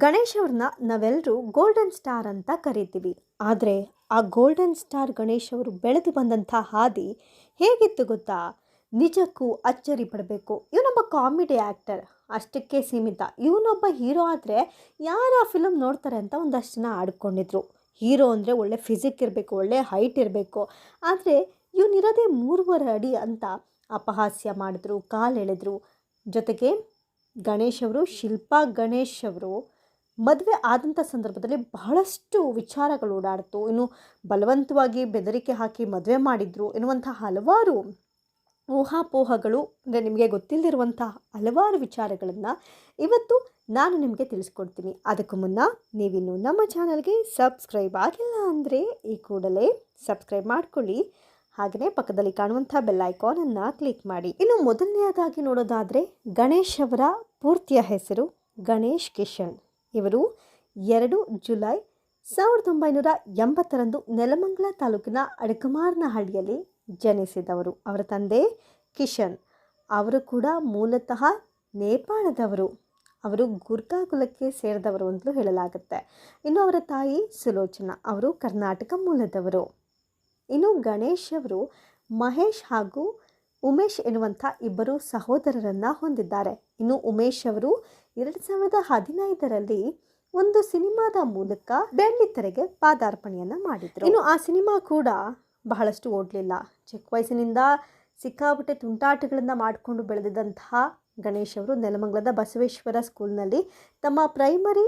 ಗಣೇಶ್ ಅವ್ರನ್ನ ನಾವೆಲ್ಲರೂ golden star ಅಂತ ಕರಿತೀವಿ. ಆದರೆ ಆ ಗೋಲ್ಡನ್ ಸ್ಟಾರ್ ಗಣೇಶ್ ಅವರು ಬೆಳೆದು ಬಂದಂಥ ಹಾದಿ ಹೇಗಿತ್ತು ಗೊತ್ತಾ? ನಿಜಕ್ಕೂ ಅಚ್ಚರಿ ಪಡಬೇಕು. ಇವನೊಬ್ಬ ಕಾಮಿಡಿ ಆ್ಯಕ್ಟರ್ ಅಷ್ಟಕ್ಕೆ ಸೀಮಿತ. ಇವನೊಬ್ಬ ಹೀರೋ ಆದರೆ ಯಾರು ಆ ಫಿಲಮ್ ನೋಡ್ತಾರೆ ಅಂತ ಒಂದಷ್ಟು ಜನ ಆಡ್ಕೊಂಡಿದ್ರು. ಹೀರೋ ಅಂದರೆ ಒಳ್ಳೆ ಫಿಸಿಕ್ ಇರಬೇಕು, ಒಳ್ಳೆ ಹೈಟ್ ಇರಬೇಕು. ಆದರೆ ಇವನಿರೋದೇ ಮೂರುವರೆ ಅಡಿ ಅಂತ ಅಪಹಾಸ್ಯ ಮಾಡಿದ್ರು, ಕಾಲು ಎಳೆದ್ರು. ಜೊತೆಗೆ ಗಣೇಶ್ ಅವರು, ಶಿಲ್ಪಾ ಗಣೇಶ್ ಅವರು ಮದುವೆ ಆದಂಥ ಸಂದರ್ಭದಲ್ಲಿ ಬಹಳಷ್ಟು ವಿಚಾರಗಳು ಓಡಾಡ್ತು. ಇನ್ನು ಬಲವಂತವಾಗಿ ಬೆದರಿಕೆ ಹಾಕಿ ಮದುವೆ ಮಾಡಿದ್ರು ಎನ್ನುವಂಥ ಹಲವಾರು ಊಹಾಪೋಹಗಳು ಅಂದರೆ ನಿಮಗೆ ಗೊತ್ತಿಲ್ಲದಿರುವಂಥ ಹಲವಾರು ವಿಚಾರಗಳನ್ನು ಇವತ್ತು ನಾನು ನಿಮಗೆ ತಿಳಿಸ್ಕೊಡ್ತೀನಿ. ಅದಕ್ಕೂ ಮುನ್ನ ನೀವಿನ್ನು ನಮ್ಮ ಚಾನಲ್ಗೆ ಸಬ್ಸ್ಕ್ರೈಬ್ ಆಗಿಲ್ಲ ಅಂದರೆ ಈ ಕೂಡಲೇ ಸಬ್ಸ್ಕ್ರೈಬ್ ಮಾಡ್ಕೊಳ್ಳಿ. ಹಾಗೆಯೇ ಪಕ್ಕದಲ್ಲಿ ಕಾಣುವಂಥ ಬೆಲ್ ಐಕಾನನ್ನು ಕ್ಲಿಕ್ ಮಾಡಿ. ಇನ್ನು ಮೊದಲನೆಯದಾಗಿ ನೋಡೋದಾದರೆ ಗಣೇಶ್ ಅವರ ಪೂರ್ತಿಯ ಹೆಸರು ಗಣೇಶ್ ಕಿಶನ್. ಇವರು ಎರಡು ಜುಲೈ ಸಾವಿರದ ಒಂಬೈನೂರ ಎಂಬತ್ತರಂದು ನೆಲಮಂಗಲ ತಾಲೂಕಿನ ಅಡಕಮಾರ್ನಹಳ್ಳಿಯಲ್ಲಿ ಜನಿಸಿದವರು. ಅವರ ತಂದೆ ಕಿಶನ್, ಅವರು ಕೂಡ ಮೂಲತಃ ನೇಪಾಳದವರು. ಅವರು ಗುರ್ಕಾ ಕುಲಕ್ಕೆ ಸೇರಿದವರು ಅಂತಲೂ ಹೇಳಲಾಗುತ್ತೆ. ಇನ್ನು ಅವರ ತಾಯಿ ಸುಲೋಚನಾ, ಅವರು ಕರ್ನಾಟಕ ಮೂಲದವರು. ಇನ್ನು ಗಣೇಶ್ ಅವರು ಮಹೇಶ್ ಹಾಗೂ ಉಮೇಶ್ ಎನ್ನುವಂಥ ಇಬ್ಬರು ಸಹೋದರರನ್ನು ಹೊಂದಿದ್ದಾರೆ. ಇನ್ನು ಉಮೇಶ್ ಅವರು ಎರಡು ಸಾವಿರದ ಹದಿನೈದರಲ್ಲಿ ಒಂದು ಸಿನಿಮಾದ ಮೂಲಕ ಬೆಳ್ಳಿತೆರೆಗೆ ಪಾದಾರ್ಪಣೆಯನ್ನು ಮಾಡಿದರು. ಇನ್ನು ಆ ಸಿನಿಮಾ ಕೂಡ ಬಹಳಷ್ಟು ಓಡಲಿಲ್ಲ. ಚಿಕ್ಕ ವಯಸ್ಸಿನಿಂದ ಸಿಕ್ಕಾಪಟ್ಟೆ ತುಂಟಾಟಗಳನ್ನು ಮಾಡಿಕೊಂಡು ಬೆಳೆದಿದ್ದಂತಹ ಗಣೇಶ್ ಅವರು ನೆಲಮಂಗಲದ ಬಸವೇಶ್ವರ ಸ್ಕೂಲ್ನಲ್ಲಿ ತಮ್ಮ ಪ್ರೈಮರಿ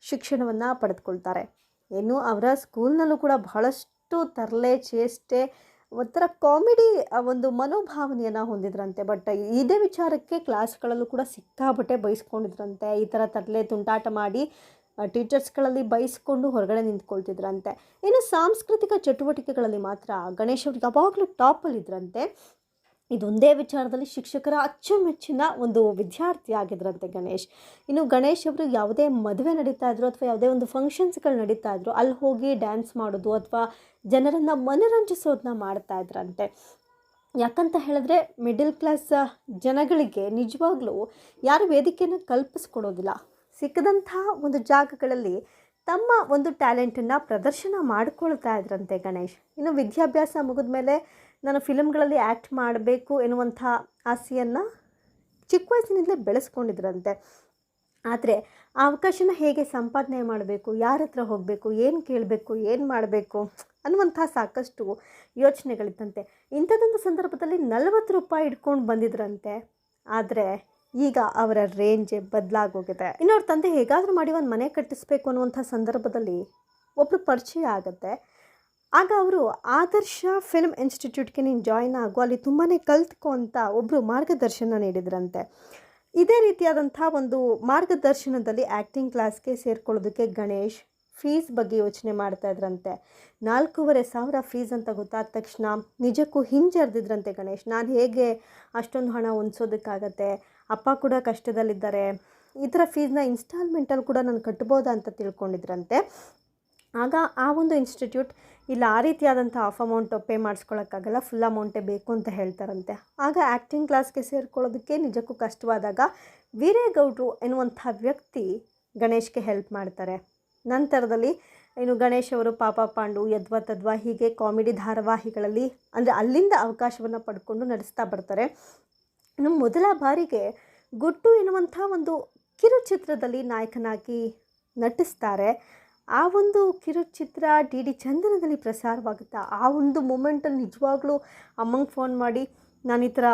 ಶಿಕ್ಷಣವನ್ನು ಪಡೆದುಕೊಳ್ತಾರೆ. ಇನ್ನು ಅವರ ಸ್ಕೂಲ್ನಲ್ಲೂ ಕೂಡ ಬಹಳಷ್ಟು ತರಲೆ, ಚೇಷ್ಟೆ ಒಂಥರ ಕಾಮಿಡಿ ಒಂದು ಮನೋಭಾವನೆಯನ್ನು ಹೊಂದಿದ್ರಂತೆ. ಬಟ್ ಇದೇ ವಿಚಾರಕ್ಕೆ ಕ್ಲಾಸ್ಗಳಲ್ಲೂ ಕೂಡ ಸಿಕ್ಕಾಪಟ್ಟೆ ಬೈಸ್ಕೊಂಡಿದ್ರಂತೆ. ಈ ಥರ ತರಲೆ ತುಂಟಾಟ ಮಾಡಿ ಟೀಚರ್ಸ್ಗಳಲ್ಲಿ ಬೈಸ್ಕೊಂಡು ಹೊರಗಡೆ ನಿಂತ್ಕೊಳ್ತಿದ್ರಂತೆ. ಇನ್ನು ಸಾಂಸ್ಕೃತಿಕ ಚಟುವಟಿಕೆಗಳಲ್ಲಿ ಮಾತ್ರ ಗಣೇಶ್ ಅವ್ರಿಗೆ ಯಾವಾಗಲೂ ಟಾಪಲ್ಲಿದ್ದರಂತೆ ಇದೊಂದೇ ವಿಚಾರದಲ್ಲಿ ಶಿಕ್ಷಕರ ಅಚ್ಚುಮೆಚ್ಚಿನ ಒಂದು ವಿದ್ಯಾರ್ಥಿ ಆಗಿದ್ರಂತೆ ಗಣೇಶ್. ಇನ್ನು ಗಣೇಶ್ ಅವರು ಯಾವುದೇ ಮದುವೆ ನಡೀತಾ ಇದ್ರು ಅಥವಾ ಯಾವುದೇ ಒಂದು ಫಂಕ್ಷನ್ಸ್ಗಳು ನಡೀತಾ ಇದ್ರು, ಅಲ್ಲಿ ಹೋಗಿ ಡ್ಯಾನ್ಸ್ ಮಾಡೋದು ಅಥವಾ ಜನರನ್ನು ಮನರಂಜಿಸೋದನ್ನ ಮಾಡ್ತಾ ಇದ್ರಂತೆ. ಯಾಕಂತ ಹೇಳಿದ್ರೆ ಮಿಡಿಲ್ ಕ್ಲಾಸ್ ಜನಗಳಿಗೆ ನಿಜವಾಗ್ಲೂ ಯಾರು ವೇದಿಕೆಯನ್ನು ಕಲ್ಪಿಸ್ಕೊಡೋದಿಲ್ಲ. ಸಿಕ್ಕದಂಥ ಒಂದು ಜಾಗಗಳಲ್ಲಿ ತಮ್ಮ ಒಂದು ಟ್ಯಾಲೆಂಟನ್ನು ಪ್ರದರ್ಶನ ಮಾಡ್ಕೊಳ್ತಾ ಇದ್ರಂತೆ ಗಣೇಶ್. ಇನ್ನು ವಿದ್ಯಾಭ್ಯಾಸ ಮುಗಿದ ಮೇಲೆ ನಾನು ಫಿಲಮ್ಗಳಲ್ಲಿ ಆ್ಯಕ್ಟ್ ಮಾಡಬೇಕು ಎನ್ನುವಂಥ ಆಸೆಯನ್ನು ಚಿಕ್ಕ ವಯಸ್ಸಿನಿಂದಲೇ ಬೆಳೆಸ್ಕೊಂಡಿದ್ರಂತೆ. ಆದರೆ ಆ ಅವಕಾಶನ ಹೇಗೆ ಸಂಪಾದನೆ ಮಾಡಬೇಕು, ಯಾರ ಹತ್ರ ಹೋಗಬೇಕು, ಏನು ಕೇಳಬೇಕು, ಏನು ಮಾಡಬೇಕು ಅನ್ನುವಂಥ ಸಾಕಷ್ಟು ಯೋಚನೆಗಳಿದ್ದಂತೆ. ಇಂಥದ್ದೊಂದು ಸಂದರ್ಭದಲ್ಲಿ ನಲವತ್ತು ರೂಪಾಯಿ ಇಟ್ಕೊಂಡು ಬಂದಿದ್ರಂತೆ. ಆದರೆ ಈಗ ಅವರ ರೇಂಜ್ ಬದಲಾಗೋಗಿದೆ. ಇನ್ನು ಅವ್ರ ತಂದೆ ಹೇಗಾದರೂ ಮಾಡಿ ಒಂದು ಮನೆ ಕಟ್ಟಿಸ್ಬೇಕು ಅನ್ನುವಂಥ ಸಂದರ್ಭದಲ್ಲಿ ಒಬ್ಬರು ಪರಿಚಯ ಆಗುತ್ತೆ. ಆಗ ಅವರು ಆದರ್ಶ ಫಿಲ್ಮ್ ಇನ್ಸ್ಟಿಟ್ಯೂಟ್ಗೆ ನೀನು ಜಾಯ್ನ್ ಆಗು, ಅಲ್ಲಿ ತುಂಬಾ ಕಲ್ತ್ಕೊ ಅಂತ ಒಬ್ಬರು ಮಾರ್ಗದರ್ಶನ ನೀಡಿದ್ರಂತೆ. ಇದೇ ರೀತಿಯಾದಂಥ ಒಂದು ಮಾರ್ಗದರ್ಶನದಲ್ಲಿ ಆ್ಯಕ್ಟಿಂಗ್ ಕ್ಲಾಸ್ಗೆ ಸೇರ್ಕೊಳ್ಳೋದಕ್ಕೆ ಗಣೇಶ್ ಫೀಸ್ ಬಗ್ಗೆ ಯೋಚನೆ ಮಾಡ್ತಾ ಇದ್ರಂತೆ. ನಾಲ್ಕೂವರೆ ಸಾವಿರ ಫೀಸ್ ಅಂತ ಗೊತ್ತಾದ ತಕ್ಷಣ ನಿಜಕ್ಕೂ ಹಿಂಜರಿದಿದ್ರಂತೆ ಗಣೇಶ್. ನಾನು ಹೇಗೆ ಅಷ್ಟೊಂದು ಹಣ ಹೊಂದ್ಸೋದಕ್ಕಾಗತ್ತೆ? ಅಪ್ಪ ಕೂಡ ಕಷ್ಟದಲ್ಲಿದ್ದಾರೆ. ಈ ಥರ ಫೀಸ್ನ ಇನ್ಸ್ಟಾಲ್ಮೆಂಟಲ್ಲಿ ಕೂಡ ನಾನು ಕಟ್ಬೋದಾ ಅಂತ ತಿಳ್ಕೊಂಡಿದ್ರಂತೆ. ಆಗ ಆ ಒಂದು ಇನ್ಸ್ಟಿಟ್ಯೂಟ್ ಇಲ್ಲ, ಆ ರೀತಿಯಾದಂಥ ಆಫ್ ಅಮೌಂಟ್ ಪೇ ಮಾಡಿಸ್ಕೊಳ್ಳೋಕ್ಕಾಗಲ್ಲ ಫುಲ್ ಅಮೌಂಟೇ ಬೇಕು ಅಂತ ಹೇಳ್ತಾರಂತೆ. ಆಗ ಆ್ಯಕ್ಟಿಂಗ್ ಕ್ಲಾಸ್ಗೆ ಸೇರ್ಕೊಳ್ಳೋದಕ್ಕೆ ನಿಜಕ್ಕೂ ಕಷ್ಟವಾದಾಗ ವೀರೇಗೌಡರು ಎನ್ನುವಂಥ ವ್ಯಕ್ತಿ ಗಣೇಶ್ಗೆ ಹೆಲ್ಪ್ ಮಾಡ್ತಾರೆ. ನಂತರದಲ್ಲಿ ಇನ್ನು ಗಣೇಶ್ ಅವರು, ಪಾಪ ಪಾಂಡು, ಯದ್ವ ತದ್ವಾ ಹೀಗೆ ಕಾಮಿಡಿ ಧಾರಾವಾಹಿಗಳಲ್ಲಿ ಅಂದರೆ ಅಲ್ಲಿಂದ ಅವಕಾಶವನ್ನು ಪಡ್ಕೊಂಡು ನಡೆಸ್ತಾ ಬರ್ತಾರೆ. ಇನ್ನು ಮೊದಲ ಬಾರಿಗೆ ಗುಟ್ಟು ಎನ್ನುವಂಥ ಒಂದು ಕಿರುಚಿತ್ರದಲ್ಲಿ ನಾಯಕನಾಗಿ ನಟಿಸ್ತಾರೆ. ಆ ಒಂದು ಕಿರುಚಿತ್ರ ಡಿ ಡಿ ಚಂದನದಲ್ಲಿ ಪ್ರಸಾರವಾಗುತ್ತೆ, ಆ ಒಂದು ಮೂಮೆಂಟಲ್ಲಿ ನಿಜವಾಗ್ಲೂ ಅಮ್ಮಂಗೆ ಫೋನ್ ಮಾಡಿ, ನಾನು ಈ ಥರ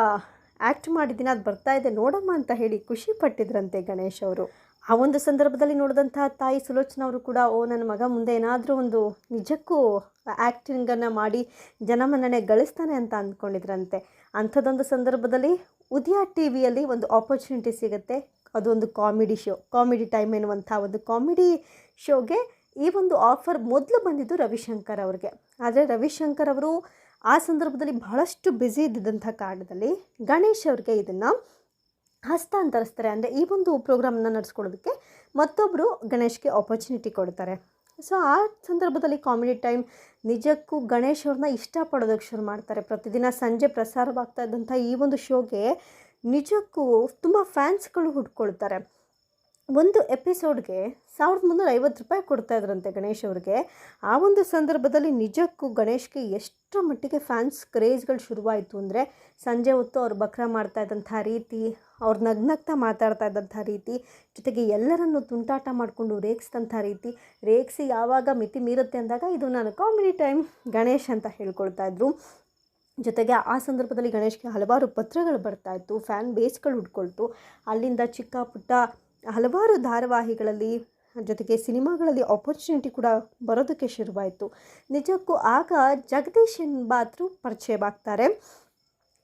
ಆ್ಯಕ್ಟ್ ಮಾಡಿದ್ದೀನಿ, ಅದು ಬರ್ತಾ ಇದೆ, ನೋಡಮ್ಮ ಅಂತ ಹೇಳಿ ಖುಷಿ ಪಟ್ಟಿದ್ರಂತೆ ಗಣೇಶ್ ಅವರು. ಆ ಒಂದು ಸಂದರ್ಭದಲ್ಲಿ ನೋಡಿದಂಥ ತಾಯಿ ಸುಲೋಚನಾ ಅವರು ಕೂಡ, ಓ, ನನ್ನ ಮಗ ಮುಂದೆ ಏನಾದರೂ ಒಂದು ನಿಜಕ್ಕೂ ಆ್ಯಕ್ಟಿಂಗನ್ನು ಮಾಡಿ ಜನಮನ್ನಣೆ ಗಳಿಸ್ತಾನೆ ಅಂತ ಅಂದ್ಕೊಂಡಿದ್ರಂತೆ. ಅಂಥದ್ದೊಂದು ಸಂದರ್ಭದಲ್ಲಿ ಉದಯ ಟಿ ವಿಯಲ್ಲಿ ಒಂದು ಆಪರ್ಚುನಿಟಿ ಸಿಗುತ್ತೆ. ಅದು ಒಂದು ಕಾಮಿಡಿ ಶೋ ಕಾಮಿಡಿ ಟೈಮ್ ಎನ್ನುವಂಥ ಒಂದು ಕಾಮಿಡಿ ಶೋಗೆ ಈ ಒಂದು ಆಫರ್ ಮೊದಲು ಬಂದಿದ್ದು ರವಿಶಂಕರ್ ಅವ್ರಿಗೆ. ಆದರೆ ರವಿಶಂಕರ್ ಅವರು ಆ ಸಂದರ್ಭದಲ್ಲಿ ಬಹಳಷ್ಟು ಬ್ಯುಸಿ ಇದ್ದಿದ್ದಂಥ ಕಾರಣದಲ್ಲಿ ಗಣೇಶ್ ಅವ್ರಿಗೆ ಇದನ್ನು ಹಸ್ತಾಂತರಿಸ್ತಾರೆ. ಅಂದರೆ ಈ ಒಂದು ಪ್ರೋಗ್ರಾಮ್ನ ನಡೆಸ್ಕೊಳ್ಳೋದಕ್ಕೆ ಮತ್ತೊಬ್ಬರು ಗಣೇಶ್ಗೆ ಆಪರ್ಚುನಿಟಿ ಕೊಡ್ತಾರೆ. ಸೊ ಆ ಸಂದರ್ಭದಲ್ಲಿ ಕಾಮಿಡಿ ಟೈಮ್ ನಿಜಕ್ಕೂ ಗಣೇಶ್ ಅವ್ರನ್ನ ಇಷ್ಟಪಡೋದಕ್ಕೆ ಶುರು ಮಾಡ್ತಾರೆ. ಪ್ರತಿದಿನ ಸಂಜೆ ಪ್ರಸಾರವಾಗ್ತಾ ಇದ್ದಂಥ ಈ ಒಂದು ಶೋಗೆ ನಿಜಕ್ಕೂ ತುಂಬ ಫ್ಯಾನ್ಸ್ಗಳು ಹುಟ್ಕೊಳ್ತಾರೆ ಒಂದು ಎಪಿಸೋಡ್ಗೆ ಸಾವಿರದ ಮುನ್ನೂರ ಐವತ್ತು ರೂಪಾಯಿ ಕೊಡ್ತಾ ಇದ್ರಂತೆ ಗಣೇಶ್ ಅವ್ರಿಗೆ. ಆ ಒಂದು ಸಂದರ್ಭದಲ್ಲಿ ನಿಜಕ್ಕೂ ಗಣೇಶ್ಗೆ ಎಷ್ಟರ ಮಟ್ಟಿಗೆ ಫ್ಯಾನ್ಸ್ ಕ್ರೇಜ್ಗಳು ಶುರುವಾಯಿತು ಅಂದರೆ ಸಂಜೆ ಹೊತ್ತು ಅವ್ರು ಬಕ್ರ ಮಾಡ್ತಾ ಇದ್ದಂಥ ರೀತಿ, ಅವ್ರು ನಗ್ನಗ್ತಾ ಮಾತಾಡ್ತಾ ಇದ್ದಂಥ ರೀತಿ, ಜೊತೆಗೆ ಎಲ್ಲರನ್ನು ತುಂಟಾಟ ಮಾಡಿಕೊಂಡು ರೇಗಿಸಿದಂಥ ರೀತಿ, ರೇಗಿಸಿ ಯಾವಾಗ ಮಿತಿ ಮೀರುತ್ತೆ ಅಂದಾಗ ಇದು ನಾನು ಕಾಮಿಡಿ ಟೈಮ್ ಗಣೇಶ್ ಅಂತ ಹೇಳ್ಕೊಳ್ತಾ ಇದ್ರು. ಜೊತೆಗೆ ಆ ಸಂದರ್ಭದಲ್ಲಿ ಗಣೇಶ್ಗೆ ಹಲವಾರು ಪತ್ರಗಳು ಬರ್ತಾಯಿತ್ತು ಫ್ಯಾನ್ ಬೇಸ್ಗಳು ಹುಡ್ಕೊಳ್ತು. ಅಲ್ಲಿಂದ ಚಿಕ್ಕ ಪುಟ್ಟ ಹಲವಾರು ಧಾರಾವಾಹಿಗಳಲ್ಲಿ, ಜೊತೆಗೆ ಸಿನಿಮಾಗಳಲ್ಲಿ ಆಪರ್ಚುನಿಟಿ ಕೂಡ ಬರೋದಕ್ಕೆ ಶುರುವಾಯಿತು. ನಿಜಕ್ಕೂ ಆಗ ಜಗದೀಶ್ ಎಂಬಾತರು ಪರಿಚಯವಾಗ್ತಾರೆ.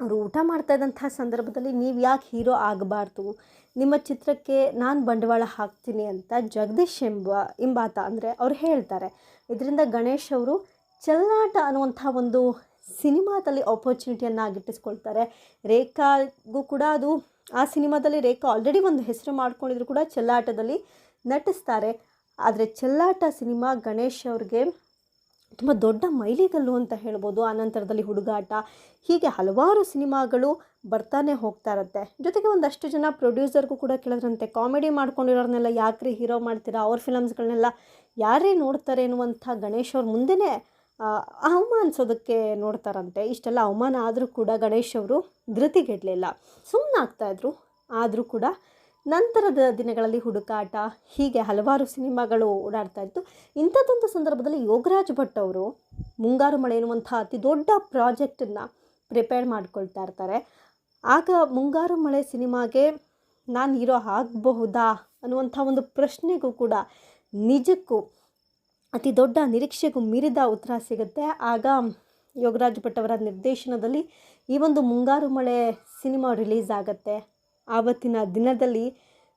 ಅವರು ಊಟ ಮಾಡ್ತಾ ಇದ್ದಂಥ ಸಂದರ್ಭದಲ್ಲಿ ನೀವು ಯಾಕೆ ಹೀರೋ ಆಗಬಾರ್ದು? ನಿಮ್ಮ ಚಿತ್ರಕ್ಕೆ ನಾನು ಬಂಡವಾಳ ಹಾಕ್ತೀನಿ ಅಂತ ಜಗದೀಶ್ ಎಂಬ, ಎಂಬಾತ ಅಂದರೆ ಅವ್ರು ಹೇಳ್ತಾರೆ. ಇದರಿಂದ ಗಣೇಶ್ ಅವರು ಚೆಲ್ಲಾಟ ಅನ್ನುವಂಥ ಒಂದು ಸಿನಿಮಾದಲ್ಲಿ ಆಪರ್ಚುನಿಟಿಯನ್ನು ಗಿಟ್ಟಿಸ್ಕೊಳ್ತಾರೆ ರೇಖಾಗೂ ಕೂಡ ಅದು ಆ ಸಿನಿಮಾದಲ್ಲಿ ರೇಖಾ ಆಲ್ರೆಡಿ ಒಂದು ಹೆಸರು ಮಾಡ್ಕೊಂಡಿದ್ರು ಕೂಡ ಚೆಲ್ಲಾಟದಲ್ಲಿ ನಟಿಸ್ತಾರೆ. ಆದರೆ ಚೆಲ್ಲಾಟ ಸಿನಿಮಾ ಗಣೇಶ್ ಅವ್ರಿಗೆ ತುಂಬ ದೊಡ್ಡ ಮೈಲಿಗಲ್ಲು ಅಂತ ಹೇಳ್ಬೋದು. ಆನಂತರದಲ್ಲಿ ಹುಡುಗಾಟ, ಹೀಗೆ ಹಲವಾರು ಸಿನಿಮಾಗಳು ಬರ್ತಾನೆ ಹೋಗ್ತಾ ಇರುತ್ತೆ. ಜೊತೆಗೆ ಒಂದಷ್ಟು ಜನ ಪ್ರೊಡ್ಯೂಸರ್ಗೂ ಕೂಡ ಕೇಳಿದ್ರಂತೆ ಕಾಮಿಡಿ ಮಾಡ್ಕೊಂಡಿರೋರ್ನೆಲ್ಲ ಯಾಕ್ರಿ ಹೀರೋ ಮಾಡ್ತೀರಾ? ಅವ್ರ ಫಿಲಮ್ಸ್ಗಳನ್ನೆಲ್ಲ ಯಾರೇ ನೋಡ್ತಾರೆ ಎನ್ನುವಂಥ ಗಣೇಶ್ ಅವ್ರ ಮುಂದೆನೇ ಅವಮಾನಿಸೋದಕ್ಕೆ ನೋಡ್ತಾರಂತೆ. ಇಷ್ಟೆಲ್ಲ ಅವಮಾನ ಆದರೂ ಕೂಡ ಗಣೇಶ್ ಅವರು ಧೃತಿಗೆಡಲಿಲ್ಲ. ಸುಮ್ಮನಾಗ್ತಾಯಿದ್ರು ಆದರೂ ಕೂಡ ನಂತರದ ದಿನಗಳಲ್ಲಿ ಹುಡುಕಾಟ, ಹೀಗೆ ಹಲವಾರು ಸಿನಿಮಾಗಳು ಓಡಾಡ್ತಾ ಇತ್ತು. ಇಂಥದ್ದೊಂದು ಸಂದರ್ಭದಲ್ಲಿ ಯೋಗರಾಜ್ ಭಟ್ ಅವರು ಮುಂಗಾರು ಮಳೆ ಎನ್ನುವಂಥ ಅತಿ ದೊಡ್ಡ ಪ್ರಾಜೆಕ್ಟನ್ನು ಪ್ರಿಪೇರ್ ಮಾಡ್ಕೊಳ್ತಾ ಇರ್ತಾರೆ. ಆಗ ಮುಂಗಾರು ಮಳೆ ಸಿನಿಮಾಗೆ ನಾನು ಹೀರೋ ಆಗಬಹುದಾ ಅನ್ನುವಂಥ ಒಂದು ಪ್ರಶ್ನೆಗೂ ಕೂಡ ನಿಜಕ್ಕೂ ಅತಿ ದೊಡ್ಡ ನಿರೀಕ್ಷೆಗೂ ಮೀರಿದ ಉತ್ತರ ಸಿಗುತ್ತೆ. ಆಗ ಯೋಗರಾಜ್ ಭಟ್ ಅವರ ನಿರ್ದೇಶನದಲ್ಲಿ ಈ ಒಂದು ಮುಂಗಾರು ಮಳೆ ಸಿನಿಮಾ ರಿಲೀಸ್ ಆಗುತ್ತೆ. ಆವತ್ತಿನ ದಿನದಲ್ಲಿ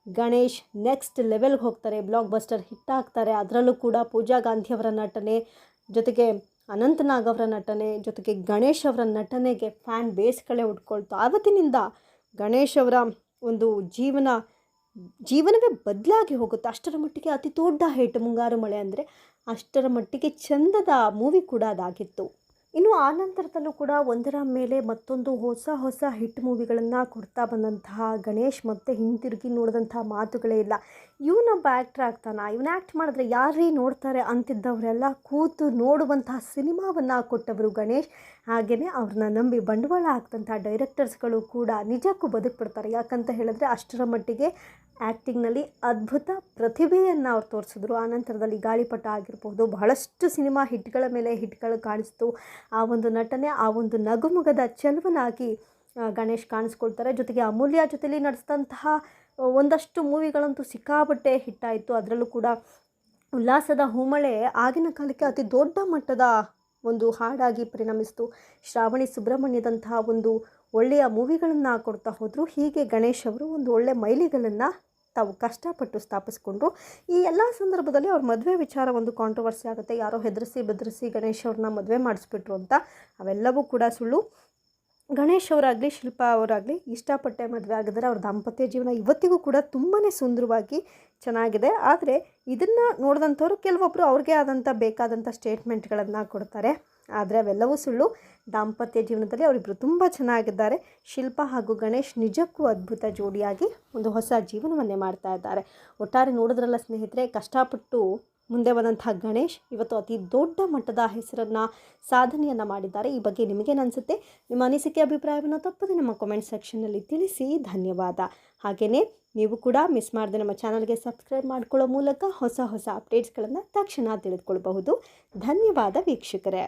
ಗಣೇಶ್ ನೆಕ್ಸ್ಟ್ ಲೆವೆಲ್ಗೆ ಹೋಗ್ತಾರೆ ಬ್ಲಾಕ್ ಬಸ್ಟರ್ ಹಿಟ್ ಆಗ್ತಾರೆ. ಅದರಲ್ಲೂ ಕೂಡ ಪೂಜಾ ಗಾಂಧಿ ಅವರ ನಟನೆ, ಜೊತೆಗೆ ಅನಂತನಾಗ್ ಅವರ ನಟನೆ, ಜೊತೆಗೆ ಗಣೇಶ್ ಅವರ ನಟನೆಗೆ ಫ್ಯಾನ್ ಬೇಸ್ಗಳೇ ಉಟ್ಕೊಳ್ತು ಆವತ್ತಿನಿಂದ ಗಣೇಶ್ ಅವರ ಒಂದು ಜೀವನ, ಜೀವನವೇ ಬದಲಾಗಿ ಹೋಗುತ್ತೆ. ಅಷ್ಟರ ಮಟ್ಟಿಗೆ ಅತಿ ದೊಡ್ಡ ಹಿಟ್ ಮುಂಗಾರು ಮಳೆ ಅಂದರೆ ಅಷ್ಟರ ಮಟ್ಟಿಗೆ ಚಂದದ ಮೂವಿ ಕೂಡ ಅದಾಗಿತ್ತು. ಇನ್ನು ಆ ನಂತರದಲ್ಲೂ ಕೂಡ ಒಂದರ ಮೇಲೆ ಮತ್ತೊಂದು ಹೊಸ ಹೊಸ ಹಿಟ್ ಮೂವಿಗಳನ್ನು ಕೊಡ್ತಾ ಬಂದಂತಹ ಗಣೇಶ್ ಮತ್ತೆ ಹಿಂತಿರುಗಿ ನೋಡಿದಂಥ ಮಾತುಗಳೇ ಇಲ್ಲ. ಇವನೊಬ್ಬ ಆ್ಯಕ್ಟ್ರ್ ಆಗ್ತಾನ, ಇವನು ಆ್ಯಕ್ಟ್ ಮಾಡಿದ್ರೆ ಯಾರೇ ನೋಡ್ತಾರೆ ಅಂತಿದ್ದವರೆಲ್ಲ ಕೂತು ನೋಡುವಂತಹ ಸಿನಿಮಾವನ್ನು ಕೊಟ್ಟವರು ಗಣೇಶ್. ಹಾಗೆಯೇ ಅವ್ರನ್ನ ನಂಬಿ ಬಂಡವಾಳ ಹಾಕ್ದಂಥ ಡೈರೆಕ್ಟರ್ಸ್ಗಳು ಕೂಡ ನಿಜಕ್ಕೂ ಬದುಕ್ಬಿಡ್ತಾರೆ. ಯಾಕಂತ ಹೇಳಿದ್ರೆ ಅಷ್ಟರ ಮಟ್ಟಿಗೆ ಆ್ಯಕ್ಟಿಂಗ್ನಲ್ಲಿ ಅದ್ಭುತ ಪ್ರತಿಭೆಯನ್ನು ಅವ್ರು ತೋರಿಸಿದ್ರು. ಆ ನಂತರದಲ್ಲಿ ಗಾಳಿಪಟ ಆಗಿರ್ಬೋದು, ಬಹಳಷ್ಟು ಸಿನಿಮಾ ಹಿಟ್ಗಳ ಮೇಲೆ ಹಿಟ್ಗಳು ಕಾಣಿಸ್ತು. ಆ ಒಂದು ನಟನೆ, ಆ ಒಂದು ನಗುಮುಗದ ಚೆಲುವನಾಗಿ ಗಣೇಶ್ ಕಾಣಿಸ್ಕೊಳ್ತಾರೆ. ಜೊತೆಗೆ ಅಮೂಲ್ಯ ಜೊತೆಲಿ ನಡೆಸಿದಂತಹ ಒಂದಷ್ಟು ಮೂವಿಗಳಂತೂ ಸಿಕ್ಕಾಪಟ್ಟೆ ಹಿಟ್ಟಾಯಿತು. ಅದರಲ್ಲೂ ಕೂಡ ಉಲ್ಲಾಸದ ಹೂಮಳೆ ಆಗಿನ ಕಾಲಕ್ಕೆ ಅತಿ ದೊಡ್ಡ ಮಟ್ಟದ ಒಂದು ಹಾಡಾಗಿ ಪರಿಣಮಿಸಿತು. ಶ್ರಾವಣಿ ಸುಬ್ರಹ್ಮಣ್ಯದಂತಹ ಒಂದು ಒಳ್ಳೆಯ ಮೂವಿಗಳನ್ನು ಕೊಡ್ತಾ ಹೋದರು. ಹೀಗೆ ಗಣೇಶ್ ಅವರು ಒಂದು ಒಳ್ಳೆಯ ಮೈಲಿಗಳನ್ನು ತಾವು ಕಷ್ಟಪಟ್ಟು ಸ್ಥಾಪಿಸ್ಕೊಂಡ್ರು. ಈ ಎಲ್ಲ ಸಂದರ್ಭದಲ್ಲಿ ಅವ್ರ ಮದುವೆ ವಿಚಾರ ಒಂದು ಕಾಂಟ್ರವರ್ಸಿ ಆಗುತ್ತೆ. ಯಾರೋ ಹೆದರಿಸಿ, ಬೆದರಿಸಿ ಗಣೇಶ್ ಅವ್ರನ್ನ ಮದುವೆ ಮಾಡಿಸ್ಬಿಟ್ರು ಅಂತ. ಅವೆಲ್ಲವೂ ಕೂಡ ಸುಳ್ಳು. ಗಣೇಶ್ ಅವರಾಗಲಿ, ಶಿಲ್ಪಾ ಅವರಾಗಲಿ ಇಷ್ಟಪಟ್ಟೆ ಮದುವೆ ಆಗಿದ್ದಾರೆ. ಅವ್ರ ದಾಂಪತ್ಯ ಜೀವನ ಇವತ್ತಿಗೂ ಕೂಡ ತುಂಬಾ ಸುಂದರವಾಗಿ ಚೆನ್ನಾಗಿದೆ. ಆದರೆ ಇದನ್ನು ನೋಡಿದಂಥವ್ರು ಕೆಲವೊಬ್ಬರು ಅವ್ರಿಗೆ ಆದಂಥ ಬೇಕಾದಂಥ ಸ್ಟೇಟ್ಮೆಂಟ್ಗಳನ್ನು ಕೊಡ್ತಾರೆ. ಆದರೆ ಅವೆಲ್ಲವೂ ಸುಳ್ಳು. ದಾಂಪತ್ಯ ಜೀವನದಲ್ಲಿ ಅವರಿಬ್ಬರು ತುಂಬ ಚೆನ್ನಾಗಿದ್ದಾರೆ. ಶಿಲ್ಪ ಹಾಗೂ ಗಣೇಶ್ ನಿಜಕ್ಕೂ ಅದ್ಭುತ ಜೋಡಿಯಾಗಿ ಒಂದು ಹೊಸ ಜೀವನವನ್ನೇ ಮಾಡ್ತಾ ಇದ್ದಾರೆ. ಒಟ್ಟಾರೆ ನೋಡಿದ್ರಲ್ಲ ಸ್ನೇಹಿತರೆ, ಕಷ್ಟಪಟ್ಟು ಮುಂದೆ ಬಂದಂಥ ಗಣೇಶ್ ಇವತ್ತು ಅತಿ ದೊಡ್ಡ ಮಟ್ಟದ ಹೆಸರನ್ನು, ಸಾಧನೆಯನ್ನು ಮಾಡಿದ್ದಾರೆ. ಈ ಬಗ್ಗೆ ನಿಮಗೇನು ಅನ್ಸುತ್ತೆ? ನಿಮ್ಮ ಅನಿಸಿಕೆ, ಅಭಿಪ್ರಾಯವನ್ನು ತಪ್ಪದೆ ನಮ್ಮ ಕಾಮೆಂಟ್ ಸೆಕ್ಷನ್ನಲ್ಲಿ ತಿಳಿಸಿ. ಧನ್ಯವಾದ. ಹಾಗೆಯೇ ನೀವು ಕೂಡ ಮಿಸ್ ಮಾಡದೆ ನಮ್ಮ ಚಾನಲ್ಗೆ ಸಬ್ಸ್ಕ್ರೈಬ್ ಮಾಡ್ಕೊಳ್ಳೋ ಮೂಲಕ ಹೊಸ ಹೊಸ ಅಪ್ಡೇಟ್ಸ್ಗಳನ್ನು ತಕ್ಷಣ ತಿಳಿದುಕೊಳ್ಬಹುದು. ಧನ್ಯವಾದ ವೀಕ್ಷಕರೇ.